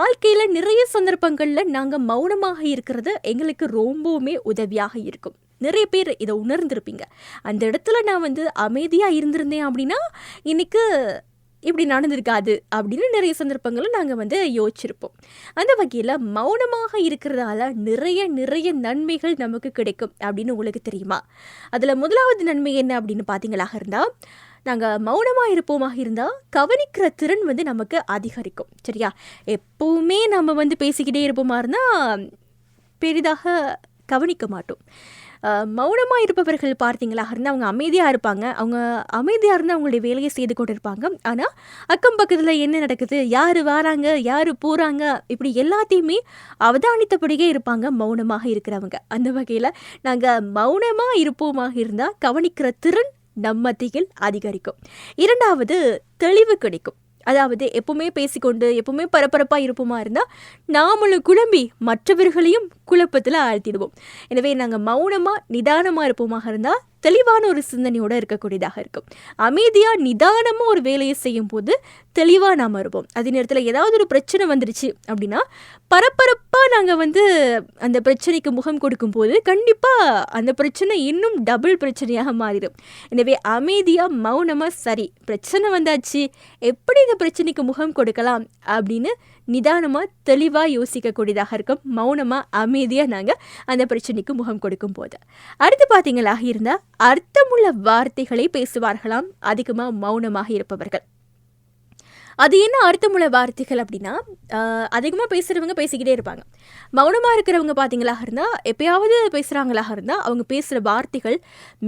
வாழ்க்கையில் நிறைய சந்தர்ப்பங்களில் நாங்கள் மௌனமாக இருக்கிறது எங்களுக்கு ரொம்பவுமே உதவியாக இருக்கும். நிறைய பேர் இதை உணர்ந்திருப்பீங்க. அந்த இடத்துல நான் வந்து அமைதியாக இருந்திருந்தேன் அப்படின்னா இன்னைக்கு இப்படி நடந்திருக்காது அப்படின்னு நிறைய சந்தர்ப்பங்களை நாங்கள் வந்து யோசிச்சிருப்போம். அந்த வகையில் மௌனமாக இருக்கிறதால நிறைய நிறைய நன்மைகள் நமக்கு கிடைக்கும் அப்படின்னு உங்களுக்கு தெரியுமா? அதில் முதலாவது நன்மை என்ன அப்படின்னு பார்த்தீங்களாக இருந்தால் நாங்கள் மௌனமாக இருப்போமாக இருந்தால் கவனிக்கிற திறன் வந்து நமக்கு அதிகரிக்கும். சரியா? எப்போவுமே நம்ம வந்து பேசிக்கிட்டே இருப்போமா இருந்தால் பெரிதாக கவனிக்க மாட்டோம். மௌனமாக இருப்பவர்கள் பார்த்தீங்களாக இருந்தால் அவங்க அமைதியாக இருப்பாங்க. அவங்க அமைதியாக இருந்தால் அவங்களுடைய வேலையை செய்து கொண்டு இருப்பாங்க ஆனால் அக்கம் பக்கத்தில் என்ன நடக்குது? யார் வராங்க? யார் போகிறாங்க இப்படி எல்லாத்தையுமே அவதானித்தபடியே இருப்பாங்க மௌனமாக இருக்கிறவங்க. அந்த வகையில் நாங்கள் மௌனமாக இருப்போமாக இருந்தால் கவனிக்கிற திறன் நம் மத்தியில் அதிகரிக்கும். இரண்டாவது தெளிவு கிடைக்கும். அதாவது எப்பவுமே பேசிக்கொண்டு எப்பவுமே பரபரப்பாக இருப்போமா இருந்தால் நாமளும் குழம்பி மற்றவர்களையும் குழப்பத்தில் ஆழ்த்திடுவோம். எனவே நாங்கள் மௌனமாக நிதானமாக இருப்போமாக இருந்தால் தெளிவான ஒரு சிந்தனையோடு இருக்கக்கூடியதாக இருக்கும். அமைதியாக நிதானமாக ஒரு வேலையை செய்யும் போது தெளிவாக நாம் இருப்போம். அதே நேரத்தில் ஏதாவது ஒரு பிரச்சனை வந்துருச்சு அப்படின்னா பரபரப்பாக நாங்கள் வந்து அந்த பிரச்சனைக்கு முகம் கொடுக்கும்போது கண்டிப்பாக அந்த பிரச்சனை இன்னும் டபுள் பிரச்சனையாக மாறிடும். எனவே அமைதியாக மௌனமாக சரி பிரச்சனை வந்தாச்சு எப்படி இந்த பிரச்சனைக்கு முகம் கொடுக்கலாம் அப்படின்னு நிதானமாக தெளிவாக யோசிக்கக்கூடியதாக இருக்கும். மௌனமாக அமைதியாக நாங்கள் அந்த பிரச்சனைக்கு முகம் கொடுக்கும் போது அடுத்து பார்த்தீங்களாக இருந்தால் அர்த்தமுள்ள வார்த்தைகளை பேசுவார்களாம். அதிகமாக மௌனமாக இருப்பவர்கள். அது என்ன அர்த்தமுள்ள வார்த்தைகள் அப்படின்னா அதிகமாக பேசுகிறவங்க பேசிக்கிட்டே இருப்பாங்க. மௌனமாக இருக்கிறவங்க பார்த்தீங்களாக இருந்தால் எப்பயாவது பேசுகிறாங்களாக இருந்தால் அவங்க பேசுகிற வார்த்தைகள்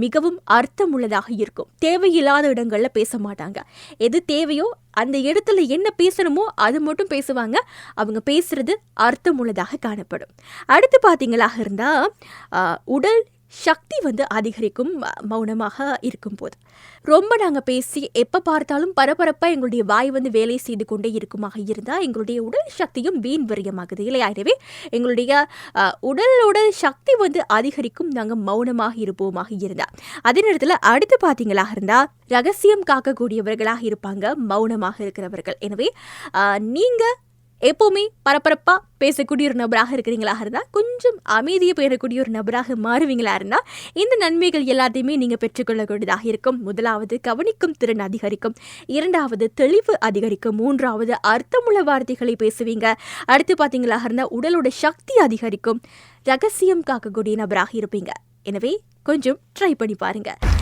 மிகவும் அர்த்தமுள்ளதாக இருக்கும். தேவையில்லாத இடங்களில் பேச மாட்டாங்க. எது தேவையோ அந்த இடத்துல என்ன பேசணுமோ அது மட்டும் பேசுவாங்க. அவங்க பேசுகிறது அர்த்தமுள்ளதாக காணப்படும். அடுத்து பார்த்தீங்களாக இருந்தால் உடல் சக்தி வந்து அதிகரிக்கும் மௌனமாக இருக்கும்போது. ரொம்ப நாங்கள் பேசி எப்போ பார்த்தாலும் பரபரப்பாக எங்களுடைய வாய் வந்து வேலை செய்து கொண்டே இருக்குமாக இருந்தால் எங்களுடைய உடல் சக்தியும் வீண் விரயமாகுது இல்லையா? எனவே எங்களுடைய உடல் உடல் சக்தி வந்து அதிகரிக்கும் நாங்கள் மௌனமாக இருப்போமாக இருந்தால் அதே நேரத்தில் அடுத்து பார்த்தீங்களாக இருந்தால் ரகசியம் காக்கக்கூடியவர்களாக இருப்பாங்க மௌனமாக இருக்கிறவர்கள். எனவே நீங்கள் எப்போவுமே பரபரப்பாக பேசக்கூடிய ஒரு நபராக இருக்கிறீங்களா இருந்தால் கொஞ்சம் அமைதியை பெறக்கூடிய ஒரு நபராக மாறுவீங்களா இருந்தால் இந்த நன்மைகள் எல்லாத்தையுமே நீங்கள் பெற்றுக்கொள்ளக்கூடியதாக இருக்கும். முதலாவது கவனிக்கும் திறன் அதிகரிக்கும். இரண்டாவது தெளிவு அதிகரிக்கும். மூன்றாவது அர்த்தமுள்ள வார்த்தைகளை பேசுவீங்க. அடுத்து பார்த்தீங்களா இருந்தால் உடலோட சக்தி அதிகரிக்கும். ரகசியம் காக்கக்கூடிய நபராக இருப்பீங்க. எனவே கொஞ்சம் ட்ரை பண்ணி பாருங்கள்